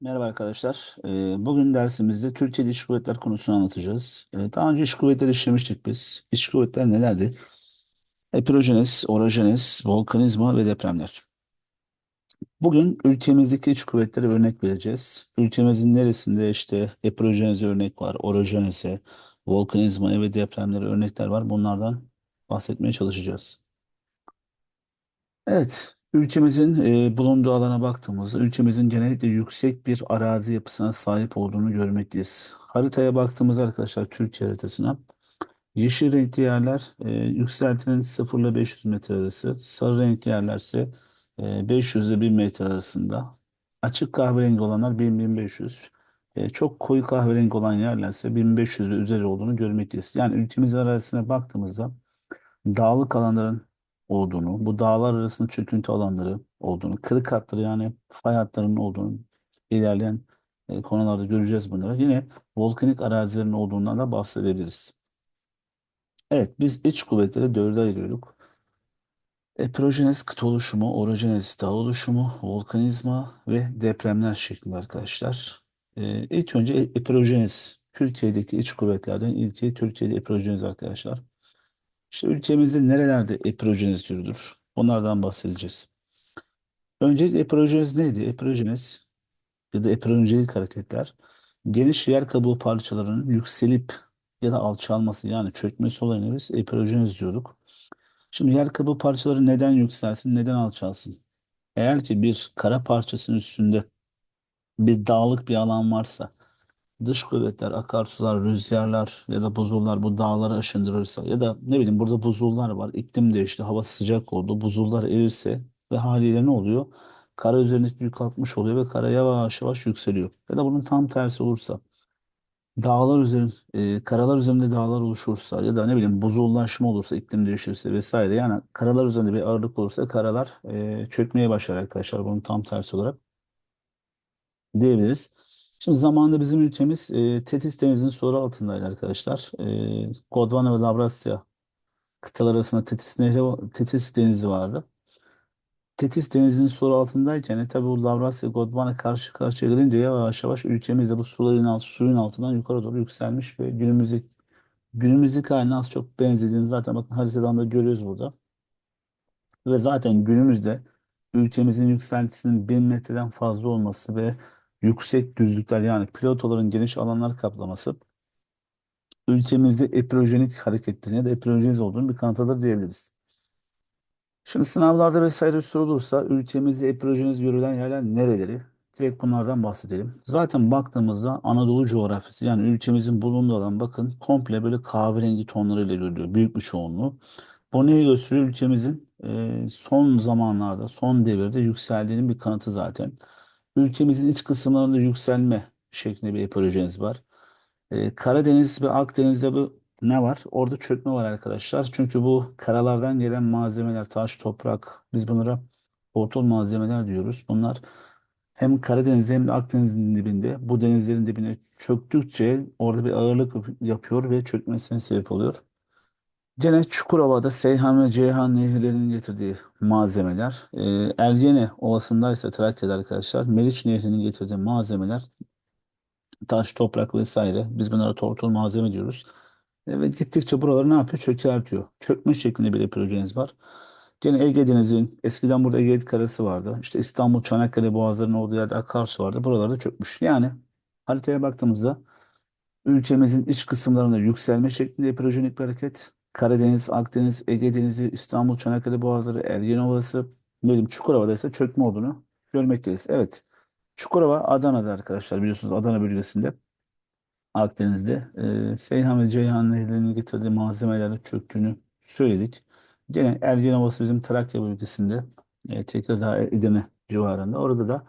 Merhaba arkadaşlar. Ee, Bugün dersimizde Türkiye'de iç kuvvetler konusunu anlatacağız. Ee, Daha önce iç kuvvetleri işlemiştik biz. İç kuvvetler nelerdi? Epirojenez, orojenez, volkanizma ve depremler. Bugün ülkemizdeki iç kuvvetlere örnek vereceğiz. Ülkemizin neresinde işte epirojenez örnek var, orojeneze, volkanizma ve depremlere örnekler var. Bunlardan bahsetmeye çalışacağız. Evet, ülkemizin e, bulunduğu alana baktığımızda ülkemizin genellikle yüksek bir arazi yapısına sahip olduğunu görmekteyiz. Haritaya baktığımızda arkadaşlar Türkiye haritasına yeşil renkli yerler e, yükseltinin 0 ile 500 metre arası, sarı renkli yerler ise e, 500 ile 1000 metre arasında. Açık kahverengi olanlar 1000-1500. E, çok koyu kahverengi olan yerler ise 1500 ve üzeri olduğunu görmekteyiz. Yani ülkemiz arazisine baktığımızda dağlık alanların olduğunu, bu dağlar arasında çöküntü alanları olduğunu, kırık hatları yani fay hatlarının olduğunu ilerleyen e, konularda göreceğiz bunları. Yine volkanik arazilerin olduğundan da bahsedebiliriz. Evet, biz iç kuvvetleri dörde ayırıyorduk. Epirojenez kıta oluşumu, orojenez dağ oluşumu, volkanizma ve depremler şeklinde arkadaşlar. Ee, ilk önce epirojenez, Türkiye'deki iç kuvvetlerden ilki Türkiye'de epirojenez arkadaşlar. İşte ülkemizde nerelerde epirojenez türüdür? Onlardan bahsedeceğiz. Öncelikle epirojenez neydi? Epirojenez ya da epirojengelik hareketler geniş yer kabuğu parçalarının yükselip ya da alçalması yani çökmesi olayına biz epirojenez diyorduk. Şimdi yer kabuğu parçaları neden yükselsin, neden alçalsın? Eğer ki bir kara parçasının üstünde bir dağlık bir alan varsa dış kuvvetler, akarsular, rüzgarlar ya da buzullar bu dağları aşındırırsa ya da ne bileyim burada buzullar var, iklim değişti, hava sıcak oldu, buzullar erirse ve haliyle ne oluyor? Kara üzerindeki yük kalkmış oluyor ve kara yavaş yavaş yükseliyor. Ya da bunun tam tersi olursa dağlar üzerinde, e, karalar üzerinde dağlar oluşursa ya da ne bileyim buzullaşma olursa, iklim değişirse vesaire yani karalar üzerinde bir ağırlık olursa karalar e, çökmeye başlar arkadaşlar. Bunun tam tersi olarak diyebiliriz. Şimdi zamanında bizim ülkemiz e, Tetis Denizi'nin soru altındaydı arkadaşlar. E, Gondwana ve Lavrasya kıtalar arasında Tetis Nehri, Tetis Denizi vardı. Tetis Denizi'nin soru altındayken e, tabii bu Lavrasya Gondwana karşı karşıya gelince yavaş yavaş ülkemiz de bu suların alt, suyun altından yukarı doğru yükselmiş ve günümüzdeki günümüzdeki haline az çok benzediğini zaten bakın haritadan da görüyoruz burada. Ve zaten günümüzde ülkemizin yükseltisinin 1000 metreden fazla olması ve yüksek düzlükler yani platoların geniş alanlar kaplaması ülkemizde epirojenik hareketlerin ya da olduğunu bir kanıtıdır diyebiliriz. Şimdi sınavlarda vesaire sorulursa ülkemizde epirojenez görülen yerler nereleri? Direkt bunlardan bahsedelim. Zaten baktığımızda Anadolu coğrafyası yani ülkemizin bulunduğu alan bakın komple böyle kahverengi tonlarıyla görülüyor. Büyük bir çoğunluğu. Bu neyi gösteriyor? Ülkemizin son zamanlarda, son devirde yükseldiğinin bir kanıtı zaten. Ülkemizin iç kısımlarında yükselme şeklinde bir epirojenez var. E, Karadeniz ve Akdeniz'de bu ne var? Orada çökme var arkadaşlar. Çünkü bu karalardan gelen malzemeler, taş, toprak, biz bunlara ortal malzemeler diyoruz. Bunlar hem Karadeniz'de hem de Akdeniz'in dibinde, bu denizlerin dibine çöktükçe orada bir ağırlık yapıyor ve çökmesine sebep oluyor. Gene Çukurova'da Seyhan ve Ceyhan nehirlerinin getirdiği malzemeler. E, Ergene Ovası'ndaysa Trakya'da arkadaşlar Meriç Nehri'nin getirdiği malzemeler taş, toprak vesaire. Biz bunlara tortul malzeme diyoruz. E, ve gittikçe buraları ne yapıyor? Çökertiyor. Çökme şeklinde bir epirojenez var. Gene Ege Denizi'nin eskiden burada Ege Karası vardı. İşte İstanbul, Çanakkale boğazlarının olduğu yerde akarsu vardı. Buralarda çökmüş. Yani haritaya baktığımızda ülkemizin iç kısımlarında yükselme şeklinde epirojenik bir hareket. Karadeniz, Akdeniz, Ege Denizi, İstanbul, Çanakkale boğazları, Ergene Ovası, ne bileyim Çukurova'da ise çökme olduğunu görmekteyiz. Evet. Çukurova Adana'da arkadaşlar biliyorsunuz Adana bölgesinde. Akdeniz'de e, Seyhan ve Ceyhan nehirlerinin getirdiği malzemelerle çöktüğünü söyledik. Gene Ergen Ovası bizim Trakya bölgesinde e, Tekirdağ, Edirne civarında. Orada da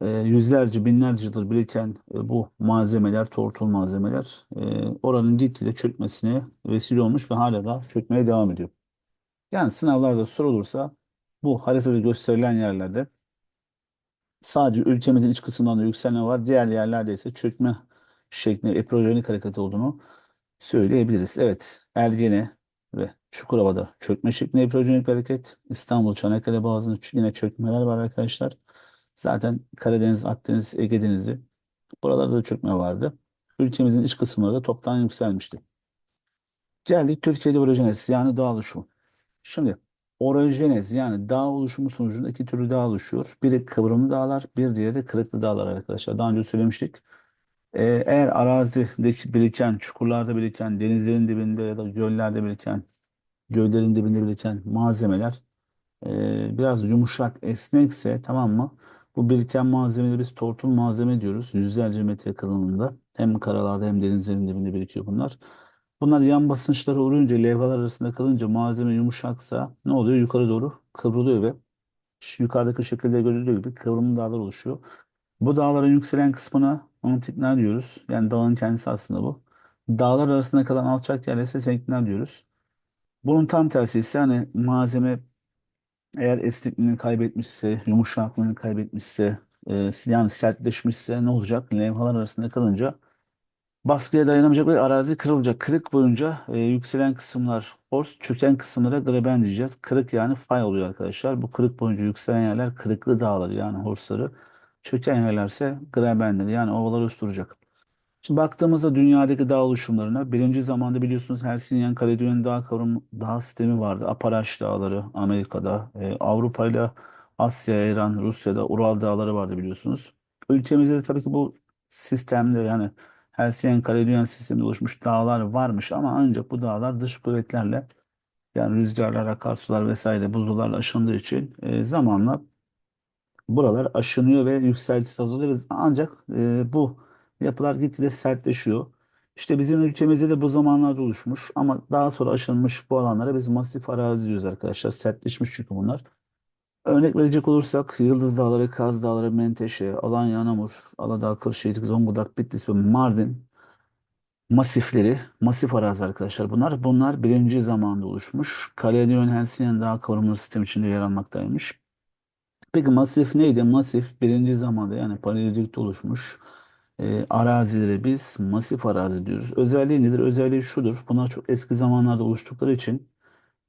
e, yüzlerce, binlerce yıldır biriken e, bu malzemeler, tortul malzemeler e, oranın gitgide çökmesine vesile olmuş ve hala da çökmeye devam ediyor. Yani sınavlarda sorulursa bu haritada gösterilen yerlerde sadece ülkemizin iç kısımlarında yükselme var. Diğer yerlerde ise çökme şeklinde epirojenik hareket olduğunu söyleyebiliriz. Evet, Ergene ve Çukurova'da çökme şeklinde epirojenik hareket. İstanbul, Çanakkale Boğazı'nda yine çökmeler var arkadaşlar. Zaten Karadeniz, Akdeniz, Ege Denizi buralarda da çökme vardı. Ülkemizin iç kısımları da toptan yükselmişti. Geldik Türkiye'de orojenez yani dağ oluşumu. Şimdi orojenez yani dağ oluşumu sonucunda iki türlü dağ oluşuyor. Biri kıvrımlı dağlar, bir diğeri de kırıklı dağlar arkadaşlar. Daha önce söylemiştik. Ee, eğer arazideki biriken, çukurlarda biriken, denizlerin dibinde ya da göllerde biriken, göllerin dibinde biriken malzemeler e, biraz yumuşak, esnekse tamam mı? Bu biriken malzemeleri biz tortul malzeme diyoruz. Yüzlerce metre kalınlığında. Hem karalarda hem denizlerin dibinde birikiyor bunlar. Bunlar yan basınçlara uğrayınca, levhalar arasında kalınca malzeme yumuşaksa ne oluyor? Yukarı doğru kıvrılıyor ve yukarıdaki şekilde görüldüğü gibi kıvrımlı dağlar oluşuyor. Bu dağların yükselen kısmına antiklinal diyoruz. Yani dağın kendisi aslında bu. Dağlar arasında kalan alçak yerlere ise senklinal diyoruz. Bunun tam tersi ise hani malzeme eğer esnekliğini kaybetmişse, yumuşaklığını kaybetmişse, e, yani sertleşmişse ne olacak? Levhalar arasında kalınca baskıya dayanamayacak ve arazi kırılacak. Kırık boyunca e, yükselen kısımlar horst, çöken kısımlara graben diyeceğiz. Kırık yani fay oluyor arkadaşlar. Bu kırık boyunca yükselen yerler kırıklı dağlar yani horsları. Çöken yerlerse grabendir yani ovalar oluşturacak. Şimdi baktığımızda dünyadaki dağ oluşumlarına birinci zamanda biliyorsunuz Hercynian Kaledonya'nın dağ kavram dağ sistemi vardı. Apalaş dağları Amerika'da, e, Avrupa ile Asya, İran, Rusya'da Ural dağları vardı biliyorsunuz. Ülkemizde de tabii ki bu sistemde yani Hercynian Kaledonyan sisteminde oluşmuş dağlar varmış ama ancak bu dağlar dış kuvvetlerle yani rüzgarlar, akarsular vesaire buzullarla aşındığı için e, zamanla buralar aşınıyor ve yükseltisi azalıyor. Ancak e, bu yapılar gitgide sertleşiyor. İşte bizim ülkemizde de bu zamanlarda oluşmuş ama daha sonra aşınmış bu alanlara biz masif arazi diyoruz arkadaşlar. Sertleşmiş çünkü bunlar. Örnek verecek olursak Yıldız Dağları, Kaz Dağları, Menteşe, Alanya, Anamur, Aladağ, Kırşehir, Zonguldak, Bitlis ve Mardin masifleri, masif arazi arkadaşlar bunlar. Bunlar birinci zamanda oluşmuş. Kaledon Hercynian Dağ Kavramları sistemi içinde yer almaktaymış. Peki masif neydi? Masif birinci zamanda yani paleolitikte oluşmuş e, arazilere biz masif arazi diyoruz. Özelliği nedir? Özelliği şudur. Bunlar çok eski zamanlarda oluştukları için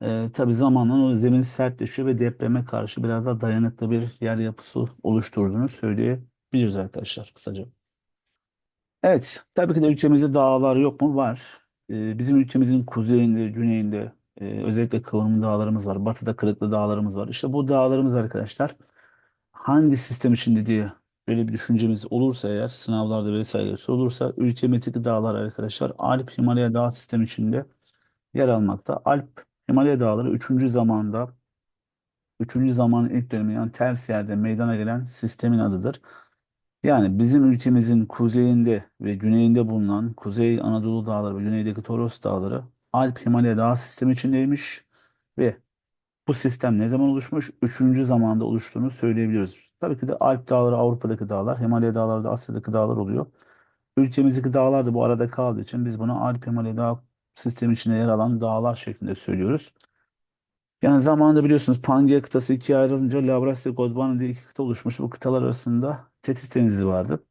e, tabii zamanla o zemin sertleşiyor ve depreme karşı biraz daha dayanıklı bir yer yapısı oluşturduğunu söyleyebiliriz arkadaşlar kısaca. Evet, tabii ki de ülkemizde dağlar yok mu? Var. E, bizim ülkemizin kuzeyinde, güneyinde e, özellikle kıvrımlı dağlarımız var. Batıda kırıklı dağlarımız var. İşte bu dağlarımız arkadaşlar hangi sistem içinde diye böyle bir düşüncemiz olursa eğer sınavlarda vesaire olursa ülkemizdeki dağlar arkadaşlar Alp Himalaya dağ sistemi içinde yer almakta. Alp Himalaya dağları 3. zamanda 3. zamanın ilk dönemi yani ters yerde meydana gelen sistemin adıdır. Yani bizim ülkemizin kuzeyinde ve güneyinde bulunan Kuzey Anadolu Dağları ve güneydeki Toros Dağları Alp Himalaya dağ sistemi içindeymiş ve bu sistem ne zaman oluşmuş? Üçüncü zamanda oluştuğunu söyleyebiliyoruz. Tabii ki de Alp dağları Avrupa'daki dağlar, Himalaya dağları da Asya'daki dağlar oluyor. Ülkemizdeki dağlar da bu arada kaldığı için biz bunu Alp Himalaya dağ sistemi içinde yer alan dağlar şeklinde söylüyoruz. Yani zamanında biliyorsunuz Pangea kıtası ikiye ayrılınca Lavrasya Gondwana diye iki kıta oluşmuş. Bu kıtalar arasında Tetis Denizi vardı.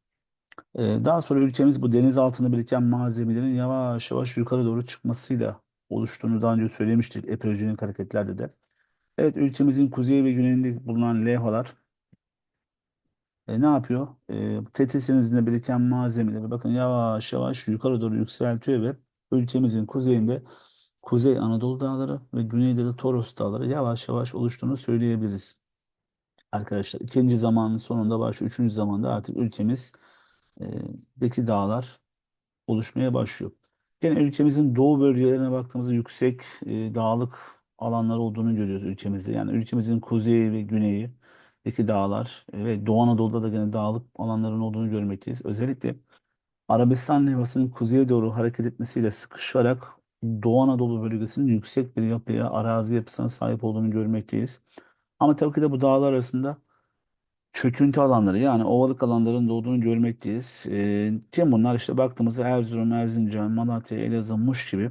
Ee, daha sonra ülkemiz bu deniz altında biriken malzemelerin yavaş yavaş yukarı doğru çıkmasıyla oluştuğunu daha önce söylemiştik epirojenik hareketlerde de. Evet ülkemizin kuzey ve güneyinde bulunan levhalar e, ne yapıyor? E, Tetis Denizi'nde biriken malzemeleri bakın yavaş yavaş yukarı doğru yükseltiyor ve ülkemizin kuzeyinde Kuzey Anadolu Dağları ve güneyde de Toros Dağları yavaş yavaş oluştuğunu söyleyebiliriz. Arkadaşlar ikinci zamanın sonunda başlıyor. Üçüncü zamanda artık ülkemiz e, deki dağlar oluşmaya başlıyor. Gene ülkemizin doğu bölgelerine baktığımızda yüksek e, dağlık alanlar olduğunu görüyoruz ülkemizde. Yani ülkemizin kuzeyi ve güneyi deki dağlar e, ve Doğu Anadolu'da da gene dağlık alanların olduğunu görmekteyiz. Özellikle Arabistan levhasının kuzeye doğru hareket etmesiyle sıkışarak Doğu Anadolu bölgesinin yüksek bir yapıya, arazi yapısına sahip olduğunu görmekteyiz. Ama tabii ki de bu dağlar arasında çöküntü alanları yani ovalık alanların doğduğunu görmekteyiz. Ee, kim bunlar? İşte baktığımızda Erzurum, Erzincan, Malatya, Elazığ, Muş gibi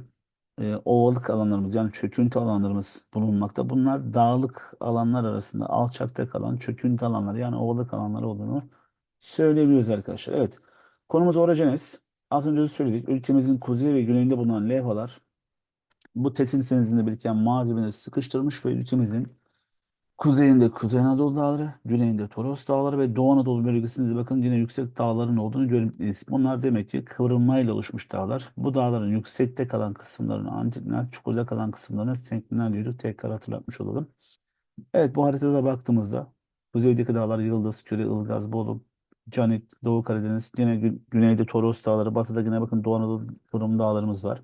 e, ovalık alanlarımız yani çöküntü alanlarımız bulunmakta. Bunlar dağlık alanlar arasında alçakta kalan çöküntü alanları yani ovalık alanlar olduğunu söyleyebiliyoruz arkadaşlar. Evet konumuz orojenes. Az önce de söyledik. Ülkemizin kuzey ve güneyinde bulunan levhalar bu Tetin Denizi'nde biriken malzemeleri sıkıştırmış ve ülkemizin Kuzeyinde Kuzey Anadolu Dağları, güneyinde Toros Dağları ve Doğu Anadolu bölgesinde de bakın yine yüksek dağların olduğunu görmekteyiz. Bunlar demek ki kıvrılmayla oluşmuş dağlar. Bu dağların yüksekte kalan kısımlarını antiklinal, çukurda kalan kısımlarını senklinal diyoruz. Tekrar hatırlatmış olalım. Evet bu haritada baktığımızda kuzeydeki dağlar Yıldız, Küre, Ilgaz, Bolu, Canik, Doğu Karadeniz, yine gü- güneyde Toros Dağları, batıda yine bakın Doğu Anadolu Kıvrım Dağlarımız var.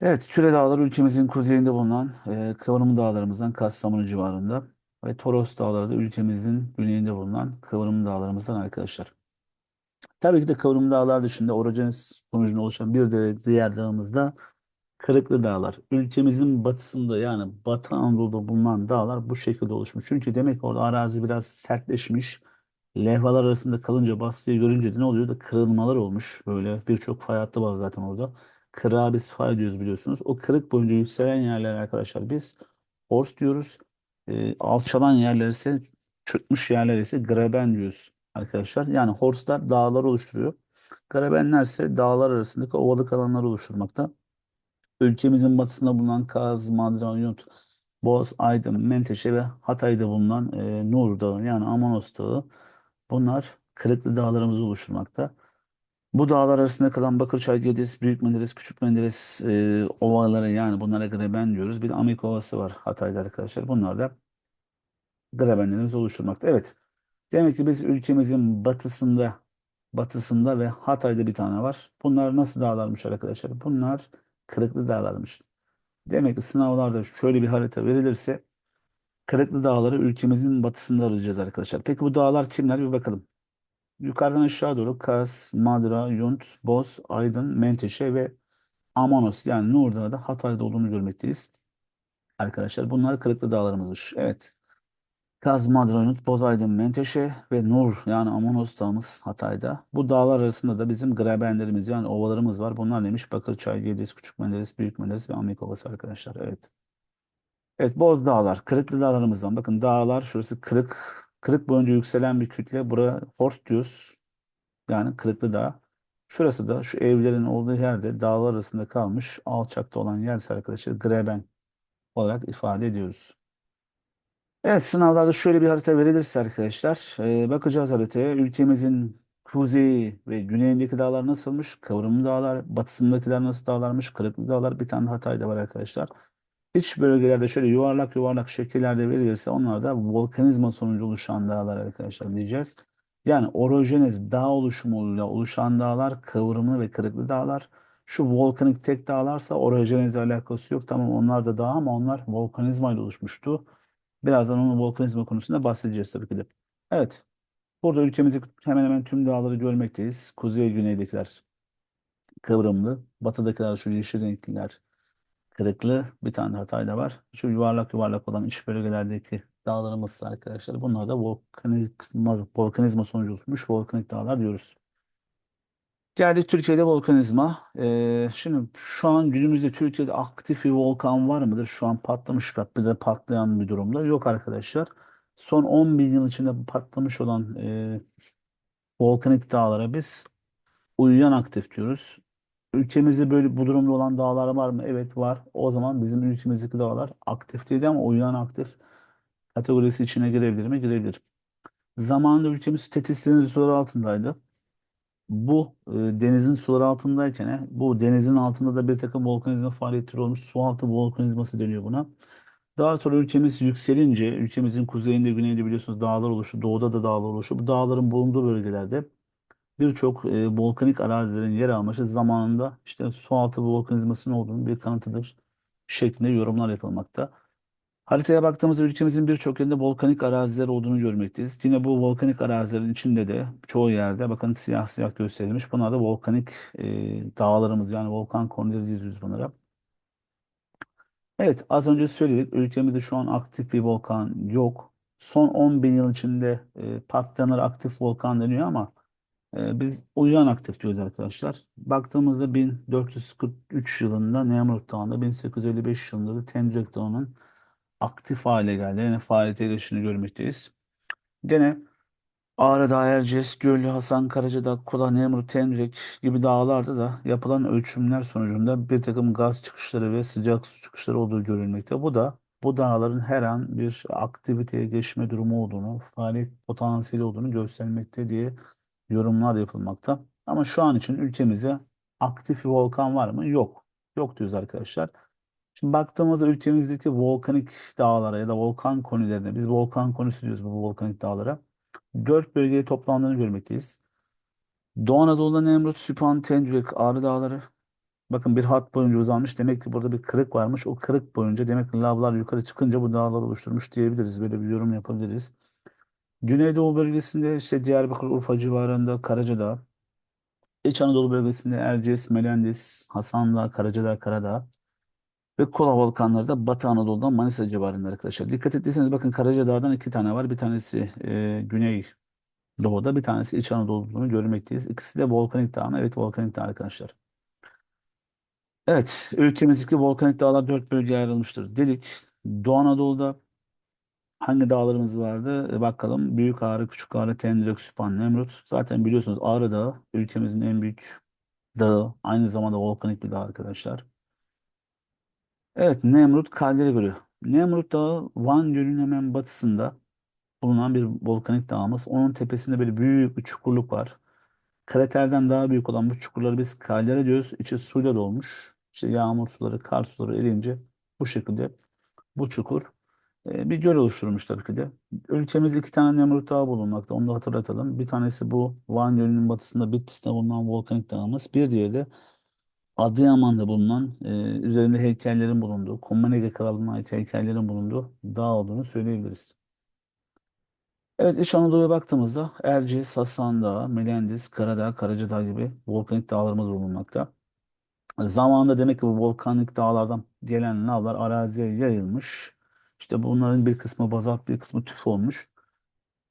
Evet, Küre Dağları ülkemizin kuzeyinde bulunan e, Kıvrım Dağlarımızdan Kastamonu civarında ve Toros Dağları da ülkemizin güneyinde bulunan Kıvrım Dağlarımızdan arkadaşlar. Tabii ki de Kıvrım Dağlar dışında orogeniz sonucunda oluşan bir de diğer dağımız da Kırıklı Dağlar. Ülkemizin batısında yani Batı Anadolu'da bulunan dağlar bu şekilde oluşmuş. Çünkü demek orada arazi biraz sertleşmiş. Levhalar arasında kalınca baskıyı görünce de ne oluyor da kırılmalar olmuş. Böyle birçok fay hattı var zaten orada. Kırığa biz fay diyoruz biliyorsunuz. O kırık boyunca yükselen yerler arkadaşlar biz horst diyoruz. E, alçalan yerler ise çökmüş yerler ise graben diyoruz arkadaşlar. Yani horstlar dağlar oluşturuyor. Grabenler ise dağlar arasındaki ovalık alanları oluşturmakta. Ülkemizin batısında bulunan Kaz, Madra, Yunt, Boz, Aydın, Menteşe ve Hatay'da bulunan e, Nur Dağı yani Amanos Dağı bunlar Kırıklı Dağlarımızı oluşturmakta. Bu dağlar arasında kalan Bakırçay, Gediz, Büyük Menderes, Küçük Menderes e, ovaları yani bunlara greben diyoruz. Bir de Amik Ovası var Hatay'da arkadaşlar. Bunlar da grebenlerimizi oluşturmakta. Evet. Demek ki biz ülkemizin batısında batısında ve Hatay'da bir tane var. Bunlar nasıl dağlarmış arkadaşlar? Bunlar Kırıklı Dağlarmış. Demek ki sınavlarda şöyle bir harita verilirse Kırıklı Dağları ülkemizin batısında arayacağız arkadaşlar. Peki bu dağlar kimler? Bir bakalım. Yukarıdan aşağı doğru Kaz, Madra, Yunt, Boz, Aydın, Menteşe ve Amanos yani Nur Dağı da Hatay'da olduğunu görmekteyiz. Arkadaşlar bunlar Kırıklı Dağlarımızmış. Evet. Kaz, Madra, Yunt, Boz, Aydın, Menteşe ve Nur yani Amanos Dağımız Hatay'da. Bu dağlar arasında da bizim grabenlerimiz yani ovalarımız var. Bunlar neymiş? Bakırçay, Gediz, Küçük Menderes, Büyük Menderes ve Amik Ovası arkadaşlar. Evet. Evet Boz Dağlar, Kırıklı Dağlarımızdan. Bakın dağlar şurası kırık. Kırık boyunca yükselen bir kütle. Buraya Horst diyoruz. Yani Kırıklı Dağ. Şurası da şu evlerin olduğu yerde dağlar arasında kalmış alçakta olan yer arkadaşlar Greben olarak ifade ediyoruz. Evet sınavlarda şöyle bir harita verilirse arkadaşlar e, bakacağız haritaya. Ülkemizin kuzeyi ve güneyindeki dağlar nasılmış? Kıvrımlı dağlar, batısındakiler nasıl dağlarmış? Kırıklı dağlar bir tane Hatay'da var arkadaşlar. İç bölgelerde şöyle yuvarlak yuvarlak şekillerde verilirse onlar da volkanizma sonucu oluşan dağlar arkadaşlar diyeceğiz. Yani orojeniz dağ oluşumuyla oluşan dağlar kıvrımlı ve kırıklı dağlar. Şu volkanik tek dağlarsa orojenizle alakası yok. Tamam onlar da dağ ama onlar volkanizma ile oluşmuştu. Birazdan onun volkanizma konusunda bahsedeceğiz tabii ki de. Evet. Burada ülkemizi hemen hemen tüm dağları görmekteyiz. Kuzey güneydekiler kıvrımlı. Batıdakiler şu yeşil renkliler kırıklı. Bir tane de Hatay'da var. Şu yuvarlak yuvarlak olan iç bölgelerdeki dağlarımız arkadaşlar. Bunlar da volkanizma, volkanizma sonucu oluşmuş volkanik dağlar diyoruz. Geldik Türkiye'de volkanizma. Ee, şimdi şu an günümüzde Türkiye'de aktif bir volkan var mıdır? Şu an patlamış bir de patlayan bir durumda. Yok arkadaşlar. Son 10 bin yıl içinde patlamış olan e, volkanik dağlara biz uyuyan aktif diyoruz. Ülkemizde böyle bu durumda olan dağlar var mı? Evet var. O zaman bizim ülkemizdeki dağlar aktif değil ama uyuyan aktif kategorisi içine girebilir mi? Girebilir. Zamanında ülkemiz Tetis Denizi suları altındaydı. Bu e, denizin suları altındayken e, bu denizin altında da bir takım volkanizma faaliyetleri olmuş. Sualtı volkanizması deniyor buna. Daha sonra ülkemiz yükselince ülkemizin kuzeyinde güneyinde biliyorsunuz dağlar oluştu. Doğuda da dağlar oluştu. Bu dağların bulunduğu bölgelerde birçok e, volkanik arazilerin yer alması zamanında işte sualtı volkanizmasının olduğunu bir kanıtıdır şeklinde yorumlar yapılmakta. Haritaya baktığımızda ülkemizin birçok yerinde volkanik araziler olduğunu görmekteyiz. Yine bu volkanik arazilerin içinde de çoğu yerde bakın siyah siyah gösterilmiş. Bunlar da volkanik e, dağlarımız yani volkan konuları diyoruz bunlara. Evet az önce söyledik ülkemizde şu an aktif bir volkan yok. Son 10 bin yıl içinde e, patlayanlar aktif volkan deniyor ama biz uyuyan aktif diyoruz arkadaşlar. Baktığımızda 1443 yılında Nemrut Dağı'nda, 1855 yılında da Tendrek Dağı'nın aktif hale geldi. Yani faaliyete geçtiğini görmekteyiz. Gene Ağrı Dağı, Erciyes, Göllü, Hasan, Karacadağ, Kula, Nemrut, Tendrek gibi dağlarda da yapılan ölçümler sonucunda bir takım gaz çıkışları ve sıcak su çıkışları olduğu görülmekte. Bu da bu dağların her an bir aktiviteye geçme durumu olduğunu, faaliyet potansiyeli olduğunu göstermekte diye yorumlar yapılmakta. Ama şu an için ülkemizde aktif bir volkan var mı? Yok. Yok diyoruz arkadaşlar. Şimdi baktığımızda ülkemizdeki volkanik dağlara ya da volkan konilerine, biz volkan konisi diyoruz bu volkanik dağlara. Dört bölgeye toplandığını görmekteyiz. Doğu Anadolu'da Nemrut, Süphan, Tendrük, Ağrı Dağları. Bakın bir hat boyunca uzanmış. Demek ki burada bir kırık varmış. O kırık boyunca demek ki lavlar yukarı çıkınca bu dağlar oluşturmuş diyebiliriz. Böyle bir yorum yapabiliriz. Güneydoğu bölgesinde işte Diyarbakır, Urfa civarında Karacadağ. İç Anadolu bölgesinde Erciyes, Menendiz, Hasanlı, Karacadağ, Karadağ. Ve Kola volkanları da Batı Anadolu'dan Manisa civarında arkadaşlar. Dikkat ettiyseniz bakın Karacadağ'dan iki tane var. Bir tanesi e, Güney Doğu'da, bir tanesi İç Anadolu'nu görmekteyiz. İkisi de volkanik dağ mı? Evet volkanik dağ arkadaşlar. Evet, ülkemizdeki volkanik dağlar dört bölgeye ayrılmıştır dedik. Doğu Anadolu'da hangi dağlarımız vardı? E, bakalım. Büyük Ağrı, Küçük Ağrı, Tendrük, Süphan, Nemrut. Zaten biliyorsunuz Ağrı Dağı ülkemizin en büyük dağı. Aynı zamanda volkanik bir dağ arkadaşlar. Evet, Nemrut kaldera görüyor. Nemrut Dağı Van Gölü'nün hemen batısında bulunan bir volkanik dağımız. Onun tepesinde böyle büyük bir çukurluk var. Kraterden daha büyük olan bu çukurları biz kaldera diyoruz. İçi suyla dolmuş. İşte yağmur suları, kar suları eriyince bu şekilde bu çukur bir göl oluşturmuş tabii ki de. Ülkemizde iki tane Nemrut Dağı bulunmakta. Onu da hatırlatalım. Bir tanesi bu Van Gölü'nün batısında Bitlis'te bulunan volkanik dağımız. Bir diğeri de Adıyaman'da bulunan, e, üzerinde heykellerin bulunduğu, Kommenege Krallığı'na ait heykellerin bulunduğu dağ olduğunu söyleyebiliriz. Evet, İç Anadolu'ya baktığımızda Erciyes, Hasan Dağı, Melendiz, Karadağ, Karacadağ gibi volkanik dağlarımız bulunmakta. Zamanında demek ki bu volkanik dağlardan gelen lavlar araziye yayılmış. İşte bunların bir kısmı bazalt, bir kısmı tüf olmuş.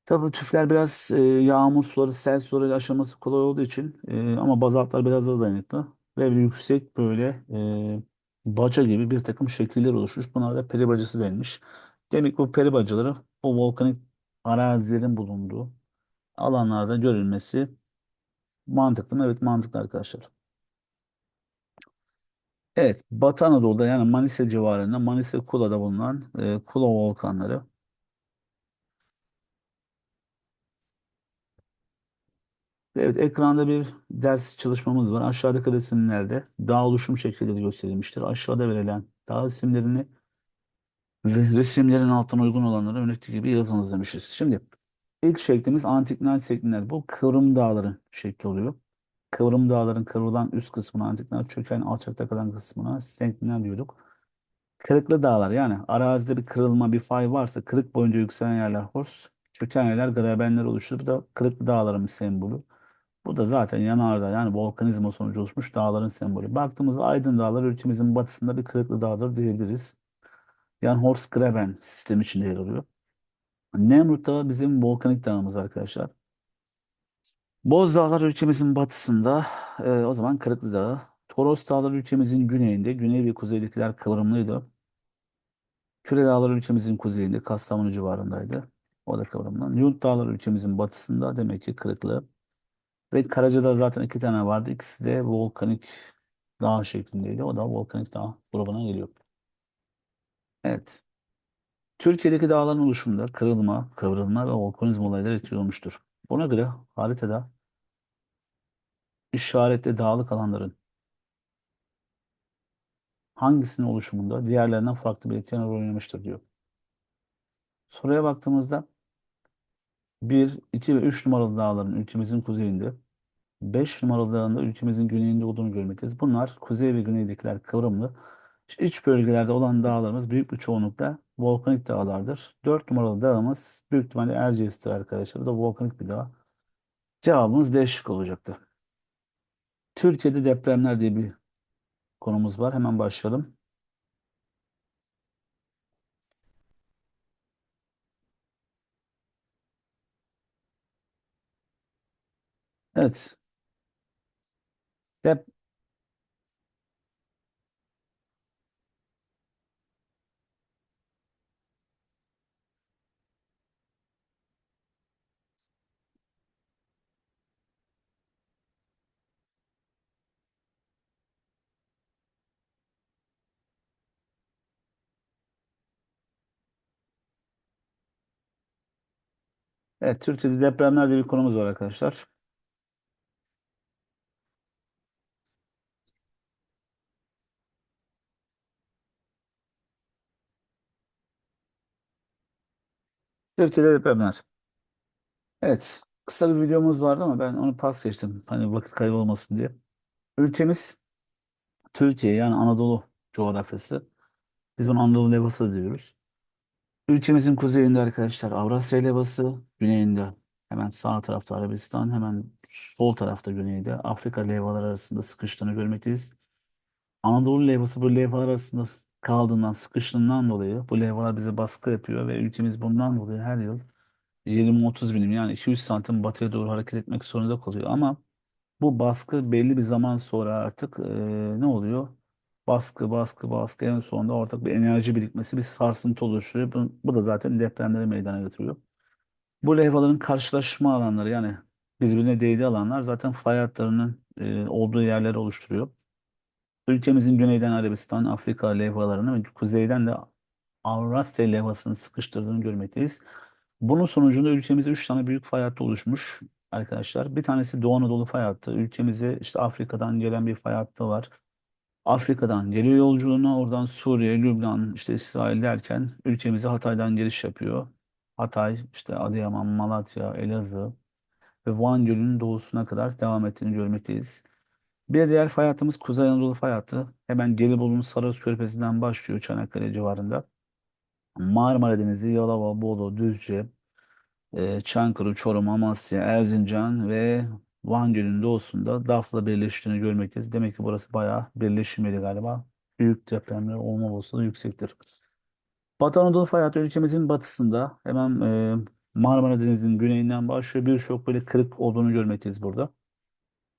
Tabii tüfler biraz e, yağmur suları, sel suları aşılması kolay olduğu için e, ama bazaltlar biraz daha dayanıklı ve yüksek böyle e, baca gibi bir takım şekiller oluşmuş. Bunlar da peri bacası denmiş. Demek ki bu peri bacaları bu volkanik arazilerin bulunduğu alanlarda görülmesi mantıklı mı? Evet mantıklı arkadaşlar. Evet, Batı Anadolu'da yani Manisa civarında Manisa Kula'da bulunan e, Kula volkanları. Evet, ekranda bir ders çalışmamız var. Aşağıdaki resimlerde dağ oluşum şekilleri gösterilmiştir. Aşağıda verilen dağ isimlerini ve resimlerin altına uygun olanları örnekteki gibi yazınız demişiz. Şimdi ilk şeklimiz antik Nile şeklinler. Bu kıvrım dağların şekli oluyor. Kıvrım dağların kıvrılan üst kısmına antik Nile, çöken alçakta kalan kısmına senklinler diyorduk. Kırıklı dağlar yani arazide bir kırılma, bir fay varsa kırık boyunca yükselen yerler hors, çöken yerler grabenler oluşturur. Bu da kırıklı dağların bir sembolü. Bu da zaten yanardağ yani volkanizma sonucu oluşmuş dağların sembolü. Baktığımızda Aydın Dağları ülkemizin batısında bir kırıklı dağdır diyebiliriz. Yani Horst Graben sistemi içinde yer alıyor. Nemrut Dağı bizim volkanik dağımız arkadaşlar. Boz Dağlar ülkemizin batısında e, o zaman Kırıklı Dağı. Toros Dağları ülkemizin güneyinde. Güney ve kuzeydekiler kıvrımlıydı. Küre Dağları ülkemizin kuzeyinde Kastamonu civarındaydı. O da kıvrımlı. Yunt Dağları ülkemizin batısında demek ki Kırıklı. Ve Karaca'da zaten iki tane vardı. İkisi de volkanik dağ şeklindeydi. O da volkanik dağ grubuna geliyor. Evet. Türkiye'deki dağların oluşumunda kırılma, kıvrılma ve volkanizm olayları etkili olmuştur. Buna göre haritada işaretli dağlık alanların hangisinin oluşumunda diğerlerinden farklı bir etken rol oynamıştır diyor. Soruya baktığımızda 1, 2 ve 3 numaralı dağların ülkemizin kuzeyinde, 5 numaralı dağında ülkemizin güneyinde olduğunu görmekteyiz. Bunlar kuzey ve güneydekiler kıvrımlı. İç bölgelerde olan dağlarımız büyük bir çoğunlukla volkanik dağlardır. 4 numaralı dağımız büyük ihtimalle Erciyes'tir arkadaşlar. Bu da volkanik bir dağ. Cevabımız D şıkkı olacaktı. Türkiye'de depremler diye bir konumuz var. Hemen başlayalım. Evet. Dep Evet, Türkiye'de depremler diye bir konumuz var arkadaşlar. Türkiye'de depremler. Evet, kısa bir videomuz vardı ama ben onu pas geçtim. Hani vakit kaybı olmasın diye. Ülkemiz Türkiye yani Anadolu coğrafyası. Biz bunu Anadolu levhası diyoruz. Ülkemizin kuzeyinde arkadaşlar Avrasya levhası, güneyinde hemen sağ tarafta Arabistan, hemen sol tarafta güneyde Afrika levhaları arasında sıkıştığını görmekteyiz. Anadolu levhası bu levhalar arasında kaldığından, sıkıştığından dolayı bu levhalar bize baskı yapıyor ve ülkemiz bundan dolayı her yıl 20-30 milim yani 200 santim batıya doğru hareket etmek zorunda kalıyor. Ama bu baskı belli bir zaman sonra artık eee, ne oluyor? Baskı, baskı, baskı en sonunda ortak bir enerji birikmesi, bir sarsıntı oluşturuyor. Bu, bu da zaten depremleri meydana getiriyor. Bu levhaların karşılaşma alanları yani birbirine değdiği alanlar zaten fay hatlarının eee, olduğu yerleri oluşturuyor. Ülkemizin güneyden Arabistan, Afrika levhalarını ve kuzeyden de Avrasya levhasını sıkıştırdığını görmekteyiz. Bunun sonucunda ülkemizde 3 tane büyük fay hattı oluşmuş arkadaşlar. Bir tanesi Doğu Anadolu fay hattı. Ülkemize işte Afrika'dan gelen bir fay hattı var. Afrika'dan geliyor yolculuğuna oradan Suriye, Lübnan, işte İsrail derken ülkemize Hatay'dan giriş yapıyor. Hatay, işte Adıyaman, Malatya, Elazığ ve Van Gölü'nün doğusuna kadar devam ettiğini görmekteyiz. Bir diğer fay hattımız Kuzey Anadolu fay hattı. Hemen Gelibolu'nun Saros Körfezi'nden başlıyor Çanakkale civarında. Marmara Denizi, Yalova, Bolu, Düzce, e, Çankırı, Çorum, Amasya, Erzincan ve Van Gölü'nün doğusunda DAF'la birleştiğini görmekteyiz. Demek ki burası bayağı birleşim yeri galiba. Büyük depremler olma olasılığı yüksektir. Batı Anadolu fay hattı ülkemizin batısında hemen e, Marmara Denizi'nin güneyinden başlıyor. Birçok böyle kırık olduğunu görmekteyiz burada.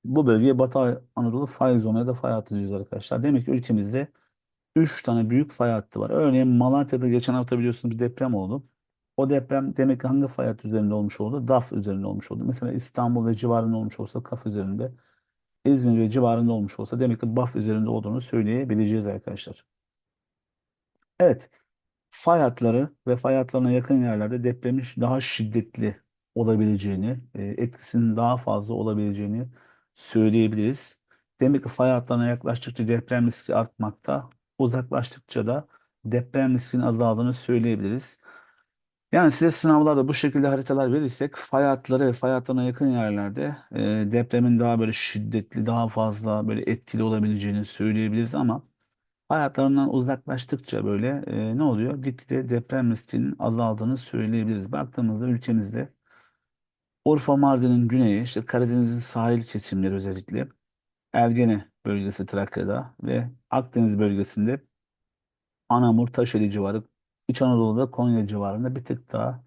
Bu bölgeye Batı Anadolu fay zonu ya da fay hattı diyoruz arkadaşlar. Demek ki ülkemizde 3 tane büyük fay hattı var. Örneğin Malatya'da geçen hafta biliyorsunuz bir deprem oldu. O deprem demek ki hangi fay hattı üzerinde olmuş oldu? DAF üzerinde olmuş oldu. Mesela İstanbul ve civarında olmuş olsa KAF üzerinde, İzmir ve civarında olmuş olsa demek ki BAF üzerinde olduğunu söyleyebileceğiz arkadaşlar. Evet, fay hatları ve fay hatlarına yakın yerlerde depremin daha şiddetli olabileceğini, e, etkisinin daha fazla olabileceğini söyleyebiliriz. Demek ki fay hatlarına yaklaştıkça deprem riski artmakta, uzaklaştıkça da deprem riskinin azaldığını söyleyebiliriz. Yani size sınavlarda bu şekilde haritalar verirsek fay hatları ve fay hatlarına yakın yerlerde e, depremin daha böyle şiddetli, daha fazla böyle etkili olabileceğini söyleyebiliriz ama fay hatlarından uzaklaştıkça böyle e, ne oluyor? Gitgide deprem riskinin azaldığını söyleyebiliriz. Baktığımızda ülkemizde Urfa, Mardin'in güneyi, işte Karadeniz'in sahil kesimleri özellikle Ergene bölgesi Trakya'da ve Akdeniz bölgesinde Anamur, Taşeli civarı, İç Anadolu'da Konya civarında bir tık daha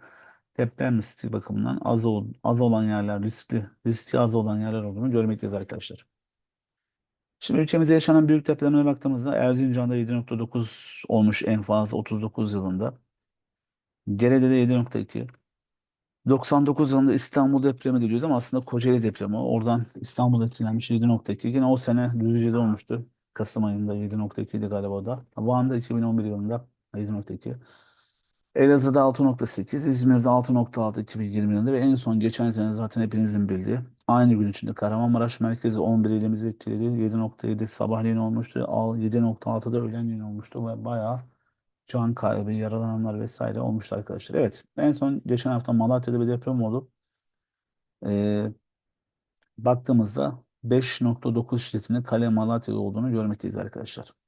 deprem riski bakımından az, ol, az olan yerler, riskli, riski az olan yerler olduğunu görmekteyiz arkadaşlar. Şimdi ülkemizde yaşanan büyük depremlere baktığımızda Erzincan'da 7.9 olmuş en fazla 39 yılında. Gerede'de 7.2. 99 yılında İstanbul depremi diyoruz ama aslında Kocaeli depremi. Oradan İstanbul etkilenmiş 7.2. Yine o sene Düzce'de olmuştu. Kasım ayında 7.2 idi galiba o da. Van'da 2011 yılında 7.2. Elazığ'da 6.8, İzmir'de 6.6 2020 yılında ve en son geçen sene zaten hepinizin bildiği aynı gün içinde Kahramanmaraş merkezi 11 ilimizi etkiledi. 7.7 sabahleyin olmuştu. Al 7.6'da öğlenleyin olmuştu ve bayağı can kaybı, yaralananlar vesaire olmuştu arkadaşlar. Evet, en son geçen hafta Malatya'da bir deprem oldu. Ee, baktığımızda 5.9 şiddetinde Kale Malatya'da olduğunu görmekteyiz arkadaşlar.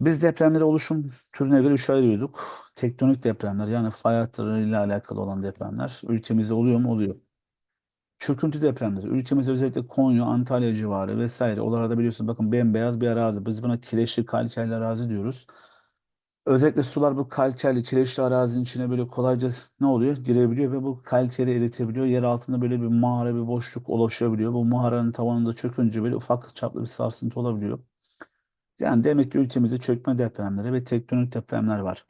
Biz depremleri oluşum türüne göre üçe ayırıyorduk. Tektonik depremler yani fay hatlarıyla alakalı olan depremler ülkemizde oluyor mu? Oluyor. Çöküntü depremleri. Ülkemizde özellikle Konya, Antalya civarı vesaire. Oralarda biliyorsunuz bakın bembeyaz bir arazi. Biz buna kireçli kalkerli arazi diyoruz. Özellikle sular bu kalkerli, kireçli arazinin içine böyle kolayca ne oluyor? Girebiliyor ve bu kalkeri eritebiliyor. Yer altında böyle bir mağara, bir boşluk oluşabiliyor. Bu mağaranın tavanında çökünce böyle ufak çaplı bir sarsıntı olabiliyor. Yani demek ki ülkemizde çökme depremleri ve tektonik depremler var.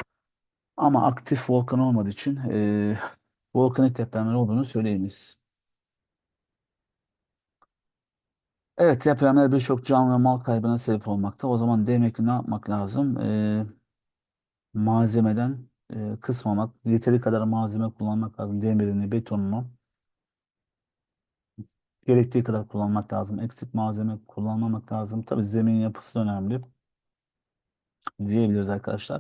Ama aktif volkan olmadığı için e, volkanik depremler olduğunu söyleyemeyiz. Evet depremler birçok can ve mal kaybına sebep olmakta. O zaman demek ki ne yapmak lazım? E, malzemeden e, kısmamak, yeteri kadar malzeme kullanmak lazım. Demirini, betonunu gerektiği kadar kullanmak lazım. Eksik malzeme kullanmamak lazım. Tabii zemin yapısı önemli diyebiliriz arkadaşlar.